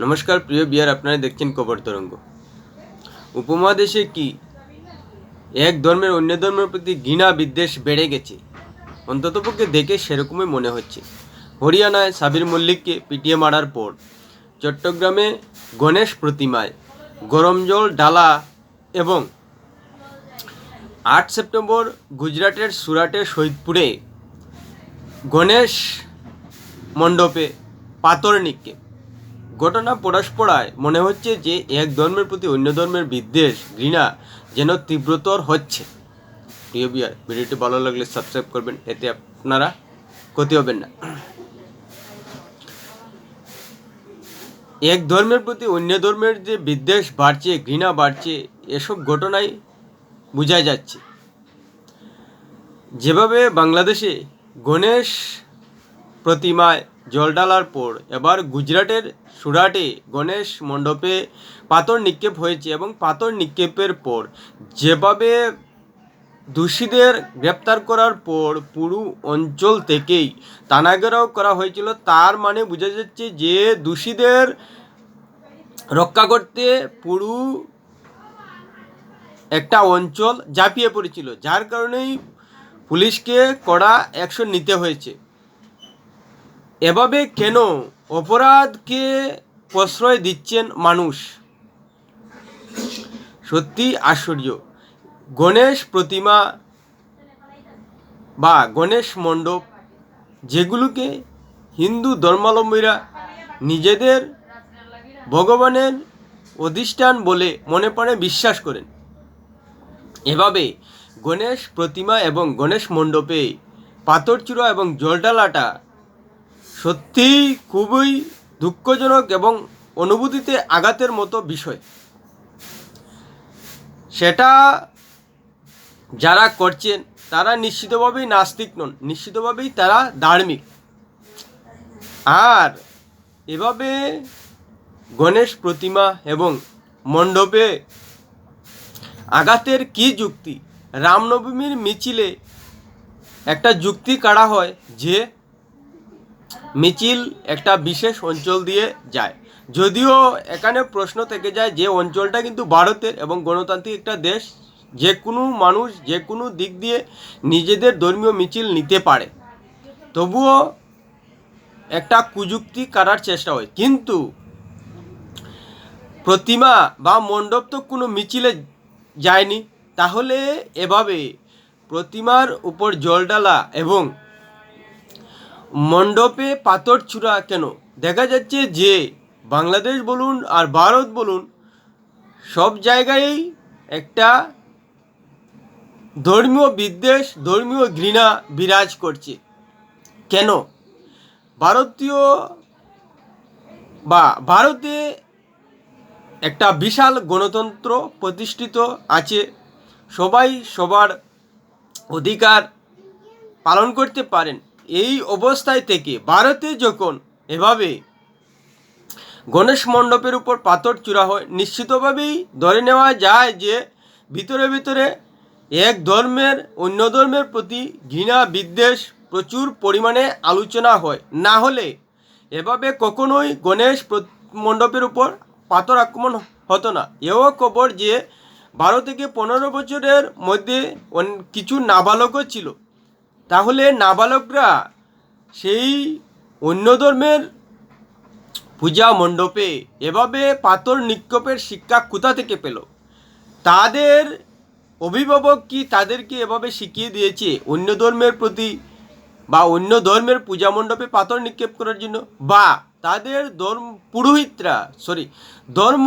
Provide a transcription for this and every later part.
নমস্কার, প্রিয় বিয়ার আপনারা দেখছেন কবর তরঙ্গ। উপমহাদেশে কি এক ধর্মের অন্য ধর্মের প্রতি ঘৃণা, বিদ্বেষ বেড়ে গেছে? অন্ততপক্ষে দেখে সেরকমই মনে হচ্ছে। হরিয়ানায় সাবির মল্লিককে পিটিয়ে মারার পর চট্টগ্রামে গণেশ প্রতিমায় গরম জল, ডালা এবং আট সেপ্টেম্বর গুজরাটের সুরাটের শহীদপুরে গণেশ মণ্ডপে পাথর নিক্ষেপ। ঘটনা পরস্পরায় মনে হচ্ছে যে এক ধর্মের প্রতি অন্য ধর্মের বিদ্বেষ, ঘৃণা যেন তীব্রতর হচ্ছে। প্রিয় বিয়ার ভিডিওটি ভালো লাগলে সাবস্ক্রাইব করবেন, এতে আপনারা ক্ষতি হবেন না। এক ধর্মের প্রতি অন্য ধর্মের যে বিদ্বেষ বাড়ছে, ঘৃণা বাড়ছে, এসব ঘটনাই বোঝা যাচ্ছে। যেভাবে বাংলাদেশে গণেশ প্রতিমায় জল ঢালার পর এবার গুজরাটের সুরাটে গণেশ মণ্ডপে পাথর নিক্ষেপ হয়েছে এবং পাথর নিক্ষেপের পর যেভাবে দোষীদের গ্রেপ্তার করার পর পুরো অঞ্চল থেকেই তানাগেরাও করা হয়েছিল, তার মানে বোঝা যাচ্ছে যে দোষীদের রক্ষা করতে পুরো একটা অঞ্চল ঝাঁপিয়ে পড়েছিল, যার কারণেই পুলিশকে কড়া অ্যাকশন নিতে হয়েছে। এভাবে কেন অপরাধকে প্রশ্রয় দিচ্ছেন মানুষ। সত্যি আশ্চর্য। গণেশ প্রতিমা বা গণেশ মণ্ডপ, যেগুলোকে হিন্দু ধর্মাবলম্বীরা নিজেদের ভগবানের অধিষ্ঠান বলে মনে প্রাণে বিশ্বাস করেন। এভাবে গণেশ প্রতিমা এবং গণেশ মণ্ডপে পাথরচূড়া এবং জলডালাটা সত্যিই খুবই দুঃখজনক এবং অনুভূতিতে আঘাতের মতো বিষয়। সেটা যারা করছেন, তারা নিশ্চিতভাবেই নাস্তিক নন, নিশ্চিতভাবেই তারা ধার্মিক। আর এভাবে গণেশ প্রতিমা এবং মণ্ডপে আঘাতের কি যুক্তি? রামনবমীর মিছিলে একটা যুক্তি কাড়া হয় যে মিছিল একটা বিশেষ অঞ্চল দিয়ে যায়। যদিও এখানে প্রশ্ন থেকে যায় যে অঞ্চলটা কিন্তু ভারতের এবং গণতান্ত্রিক একটা দেশ, যে কোনো মানুষ যে কোনো দিক দিয়ে নিজেদের ধর্মীয় মিছিল নিতে পারে। তবুও একটা কুযুক্তি কাটার চেষ্টা হয়। কিন্তু প্রতিমা বা মণ্ডপ তো কোনো মিছিলে যায়নি। তাহলে এভাবে প্রতিমার উপর জল ডালা এবং মণ্ডপে পাথর ছুঁড়া কেন? দেখা যাচ্ছে যে বাংলাদেশ বলুন আর ভারত বলুন, সব জায়গায়ই একটা ধর্মীয় বিদ্বেষ, ধর্মীয় ঘৃণা বিরাজ করছে। কেন? ভারতীয় বা ভারতে একটা বিশাল গণতন্ত্র প্রতিষ্ঠিত আছে। সবাই সবার অধিকার পালন করতে পারেন। এই অবস্থায় থেকে ভারতে যখন এভাবে গণেশ মণ্ডপের উপর পাথর চূড়া হয়, নিশ্চিতভাবেই ধরে নেওয়া যায় যে ভিতরে ভিতরে এক ধর্মের, অন্য ধর্মের প্রতি ঘৃণা, বিদ্বেষ প্রচুর পরিমাণে আলোচনা হয়। না হলে এভাবে কখনোই গণেশ মণ্ডপের উপর পাথর আক্রমণ হতো না। এও খবর যে বারো থেকে পনেরো বছরের মধ্যে কিছু নাবালকও ছিল। তাহলে নাবালকরা সেই অন্য ধর্মের পূজা মণ্ডপে এভাবে পাথর নিক্ষেপের শিক্ষা কোথা থেকে পেল? তাদের অভিভাবক কি তাদেরকে এভাবে শিখিয়ে দিয়েছে অন্য ধর্মের প্রতি বা অন্য ধর্মের পূজা মণ্ডপে পাথর নিক্ষেপ করার জন্য? বা তাদের ধর্ম, পুরোহিতরা সরি ধর্ম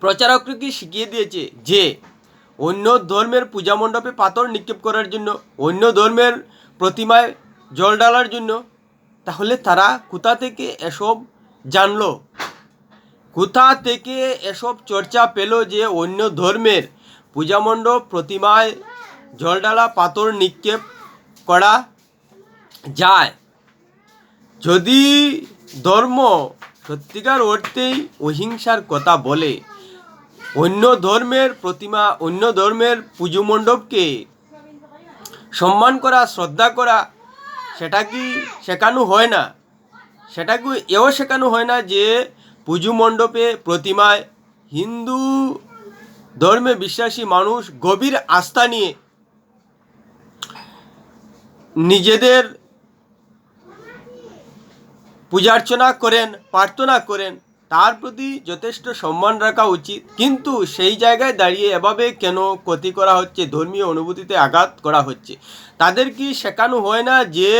প্রচারকরা কি শিখিয়ে দিয়েছে যে অন্য ধর্মের পূজা মণ্ডপে পাথর নিক্ষেপ করার জন্য, অন্য ধর্মের প্রতিমায় জল ডালার জন্য, তাহলে তারা কোথা থেকে এসব জানলো? কোথা থেকে এসব চর্চা পেল যে অন্য ধর্মের পূজা মণ্ডপ প্রতিমায় জল ঢালা, পাথর নিক্ষেপ করা যায়? যদি ধর্ম সত্যিকার অর্থেই অহিংসার কথা বলে অন্য ধর্মের প্রতিমা, অন্য ধর্মের পুজো মণ্ডপকে সম্মান করা, শ্রদ্ধা করা, সেটা কি শেখানো হয় না? সেটাকে এও শেখানো হয় না যে পুজো মণ্ডপে প্রতিমায় হিন্দু ধর্মে বিশ্বাসী মানুষ গভীর আস্থা নিয়ে নিজেদের পূজার্চনা করেন, প্রার্থনা করেন তার প্রতি যথেষ্ট সম্মান রাখা উচিত। কিন্তু সেই জায়গায় দাঁড়িয়ে এভাবে কেন ক্ষতি করা হচ্ছে, ধর্মীয় অনুভূতিতে আঘাত করা হচ্ছে? তাদের কি শেখানো হয় না যে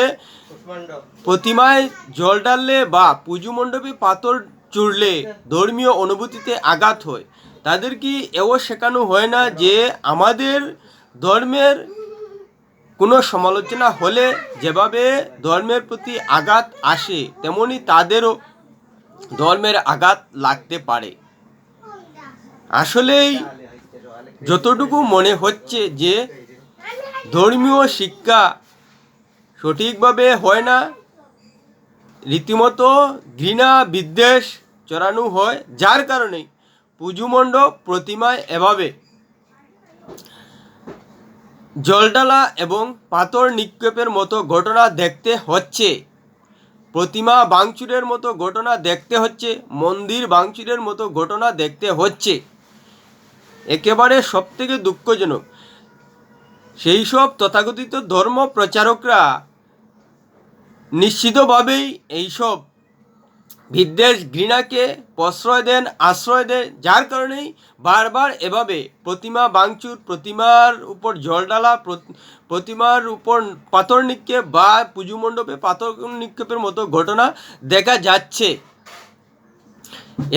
প্রতিমায় জল ডাললে বা পুজো মণ্ডপে পাথর চুড়লে ধর্মীয় অনুভূতিতে আঘাত হয়? তাদের কি এও শেখানো হয় না যে আমাদের ধর্মের কোনো সমালোচনা হলে যেভাবে ধর্মের প্রতি আঘাত আসে, তেমনি তাদেরও ধর্মের আঘাত লাগতে পারে। আসলেই যতটুকু মনে হচ্ছে যে ধর্মীয় শিক্ষা সঠিকভাবে হয় না, রীতিমতো ঘৃণা, বিদ্বেষ চড়ানো হয়, যার কারণে পুজো মণ্ডপ, প্রতিমায় এভাবে জলডালা এবং পাথর নিক্ষেপের মতো ঘটনা দেখতে হচ্ছে। প্রতিমা ভাঙচুরের মতো ঘটনা দেখতে হচ্ছে, মন্দির ভাঙচুরের মতো ঘটনা দেখতে হচ্ছে। একেবারে সব থেকে দুঃখজনক। সেই সব তথাকথিত ধর্ম প্রচারকরা নিশ্চিতভাবেই এইসব বিদ্বেষ ঘৃণাকে প্রশ্রয় দেন, আশ্রয় দেন, যার কারণেই বারবার এভাবে প্রতিমা বাংচুর প্রতিমার উপর জল ডালা প্রতিমার উপর পাথর নিক্ষেপ বা পুজো মণ্ডপে পাথর নিক্ষেপের মতো ঘটনা দেখা যাচ্ছে।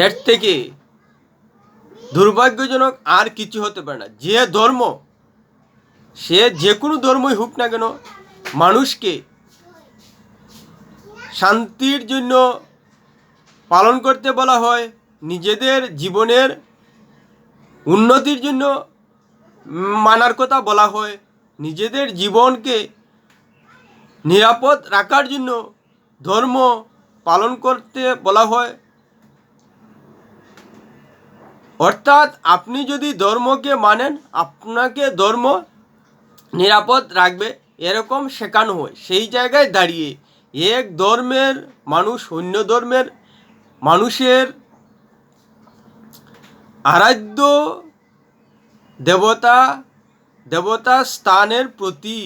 এর থেকে দুর্ভাগ্যজনক আর কিছু হতে পারে না। যে ধর্ম, সে যে কোনো ধর্মই হোক না কেন, মানুষকে শান্তির জন্য পালন করতে বলা হয় নিজেদের জীবনের উন্নতির জন্য মানার কথা বলা হয়। নিজেদের জীবনকে নিরাপদ রাখার জন্য ধর্ম পালন করতে বলা হয়। অর্থাৎ আপনি যদি ধর্মকে মানেন, আপনাকে ধর্ম নিরাপদ রাখবে এরকম শেখানো হয়। সেই জায়গায় দাঁড়িয়ে এক ধর্মের মানুষ অন্য ধর্মের মানুষের আরাধ্য দেবতা দেবতা স্থানের প্রতি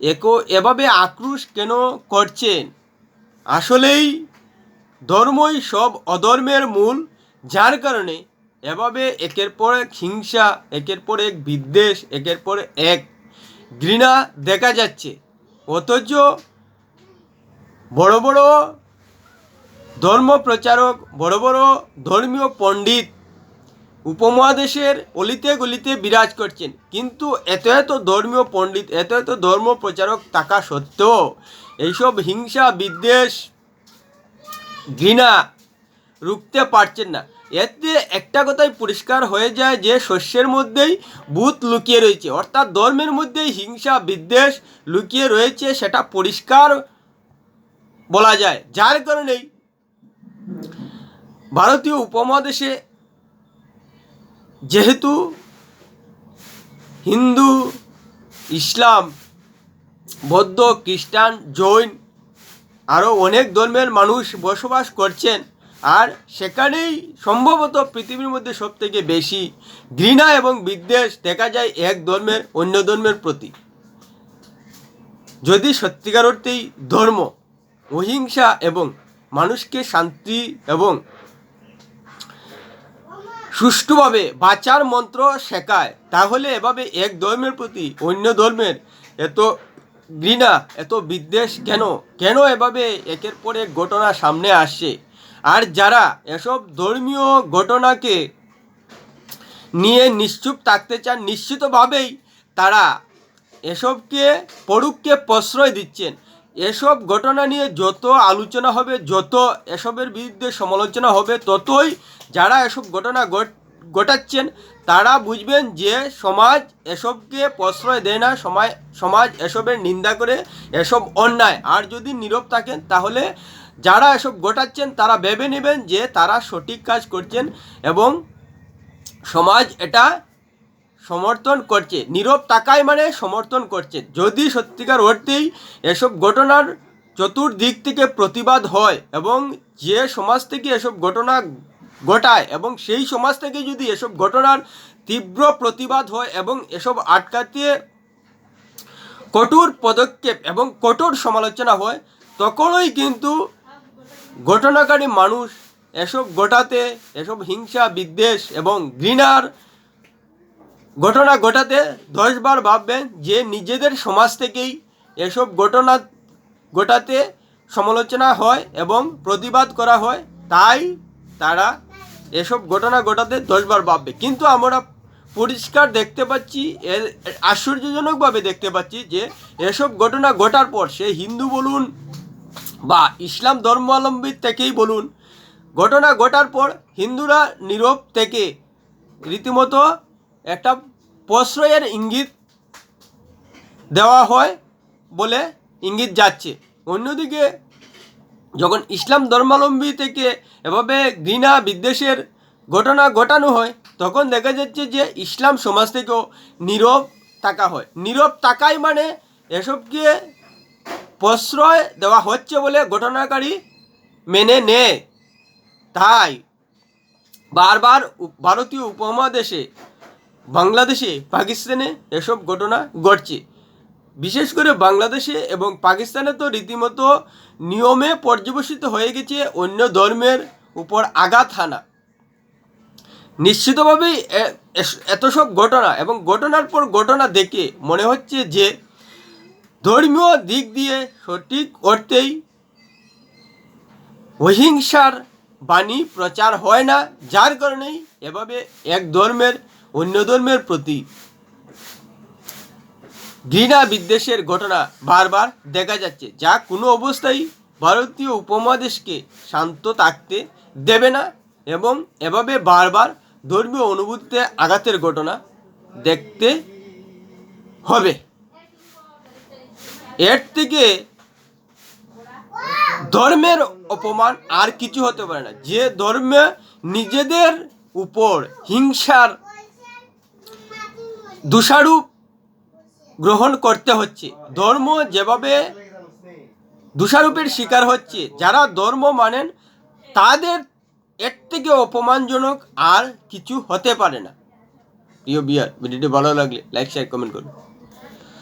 একো এভাবে আক্রোশ কেন করছেন? আসলেই ধর্মই সব অধর্মের মূল, যার কারণে এভাবে একের পর এক হিংসা, একের পর এক বিদ্বেষ, একের পর এক ঘৃণা দেখা যাচ্ছে। অথচ বড় বড় ধর্ম প্রচারক, বড় বড় ধর্মীয় পণ্ডিত উপমহাদেশের অলিতে গলিতে বিরাজ করছেন। কিন্তু এত এত ধর্মীয় পণ্ডিত, এত এত ধর্ম প্রচারক থাকা সত্ত্বেও এইসব হিংসা, বিদ্বেষ, ঘৃণা রুখতে পারছেন না। এতে একটা কথাই পরিষ্কার হয়ে যায় যে শস্যের মধ্যেই ভূত লুকিয়ে রয়েছে। অর্থাৎ ধর্মের মধ্যেই হিংসা, বিদ্বেষ লুকিয়ে রয়েছে, সেটা পরিষ্কার বলা যায়। যার কারণেই ভারতীয় উপমহাদেশে যেহেতু হিন্দু, ইসলাম, বৌদ্ধ, খ্রিস্টান, জৈন আরও অনেক ধর্মের মানুষ বসবাস করছেন, আর সেখানেই সম্ভবত পৃথিবীর মধ্যে সবথেকে বেশি ঘৃণা এবং বিদ্বেষ দেখা যায় এক ধর্মের, অন্য ধর্মের প্রতি। যদি সত্যিকার অর্থেই ধর্ম, অহিংসা এবং মানুষকে শান্তি এবং সুষ্ঠুভাবে বাঁচার মন্ত্র শেখায়। তাহলে এভাবে এক ধর্মের প্রতি অন্য ধর্মের এত ঘৃণা, এত বিদ্বেষ কেন? কেন এভাবে একের পর এক ঘটনা সামনে আসছে আর যারা এসব ধর্মীয় ঘটনাকে নিয়ে নিশ্চুপ থাকতে চান, নিশ্চিতভাবেই তারা এসবকে পড়ুককে প্রশ্রয় দিচ্ছেন। এসব ঘটনা নিয়ে যত আলোচনা হবে, যত এসবের বিরুদ্ধে সমালোচনা হবে, ততই যারা এসব ঘটনা ঘট- ঘটাচ্ছেন, তারা বুঝবেন যে সমাজ এসবকে প্রশ্রয় দেয় না সমাজ সমাজ এসবের নিন্দা করে এসব অন্যায়। আর যদি নীরব থাকেন, তাহলে যারা এসব ঘটাচ্ছেন, তারা ভেবে নেবেন যে তারা সঠিক কাজ করছেন এবং সমাজ এটা সমর্থন করছে, নীরব তাকাই মানে সমর্থন করছে। যদি সত্যিকার অর্থেই এসব ঘটনার চতুর্দিক থেকে প্রতিবাদ হয় এবং যে সমাজ থেকে এসব ঘটনা ঘটায় এবং সেই সমাজ থেকে যদি এসব ঘটনার তীব্র প্রতিবাদ হয় এবং এসব আটকাতে কঠোর পদক্ষেপ এবং কঠোর সমালোচনা হয়, তখনই কিন্তু ঘটনাকারী মানুষ এসব ঘটাতে, এসব হিংসা, বিদ্বেষ এবং ঘৃণার ঘটনা ঘটাতে দশবার ভাববেন যে নিজেদের সমাজ থেকেই এসব ঘটনা ঘটাতে সমালোচনা হয় এবং প্রতিবাদ করা হয়। তাই তারা এসব ঘটনা ঘটাতে দশবার ভাববে। কিন্তু আমরা পরিষ্কার দেখতে পাচ্ছি আশ্চর্যজনকভাবে দেখতে পাচ্ছি যে এসব ঘটনা ঘটার পর সে হিন্দু বলুন বা ইসলাম ধর্মাবলম্বী থেকেই বলুন, ঘটনা ঘটার পর হিন্দুরা নীরব থেকে রীতিমতো একটা প্রশ্রয়ের ইঙ্গিত দেওয়া হয় বলে ইঙ্গিত যাচ্ছে। অন্যদিকে, যখন ইসলাম ধর্মাবলম্বী থেকে এভাবে ঘৃণা বিদ্বেষের ঘটনা ঘটানো হয়, তখন দেখা যাচ্ছে যে ইসলাম সমাজ থেকেও নীরব থাকা হয়। নীরব থাকাই মানে এসবকে প্রশ্রয় দেওয়া হচ্ছে বলে ঘটনাকারী মেনে নেয়। তাই বারবার ভারতীয় উপমহাদেশে বাংলাদেশে পাকিস্তানে এসব ঘটনা ঘটছে। বিশেষ করে বাংলাদেশে এবং পাকিস্তানে তো রীতিমতো নিয়মে পর্যবেসিত হয়ে গেছে অন্য ধর্মের উপর আঘাত হানা। নিশ্চিতভাবেই এত সব ঘটনা এবং ঘটনার পর ঘটনা দেখে মনে হচ্ছে যে ধর্মীয় দিক দিয়ে সঠিক অর্থেই অহিংসার বাণী প্রচার হয় না, যার কারণেই এভাবে এক ধর্মের অন্য ধর্মের প্রতি ঘৃণা বিদ্বেষের ঘটনা বারবার দেখা যাচ্ছে, যা কোনো অবস্থায় ভারতীয় উপমহাদেশকে শান্ত থাকতে দেবে না এবং এভাবে বারবার ধর্মীয় অনুভূতিতে আঘাতের ঘটনা দেখতে হবে। এর থেকে ধর্মের অপমান আর কিছু হতে পারে না। যে ধর্মে নিজেদের উপর হিংসার দোষারূপ গ্রহণ করতে হচ্ছে। ধর্ম যেভাবে দোষারূপের শিকার হচ্ছে, যারা ধর্ম মানেন, তাদের এর থেকে অপমানজনক আর কিছু হতে পারে না। প্রিয় বিয়ার ভিডিওটি ভালো লাগলে লাইক শেয়ার কমেন্ট করুন।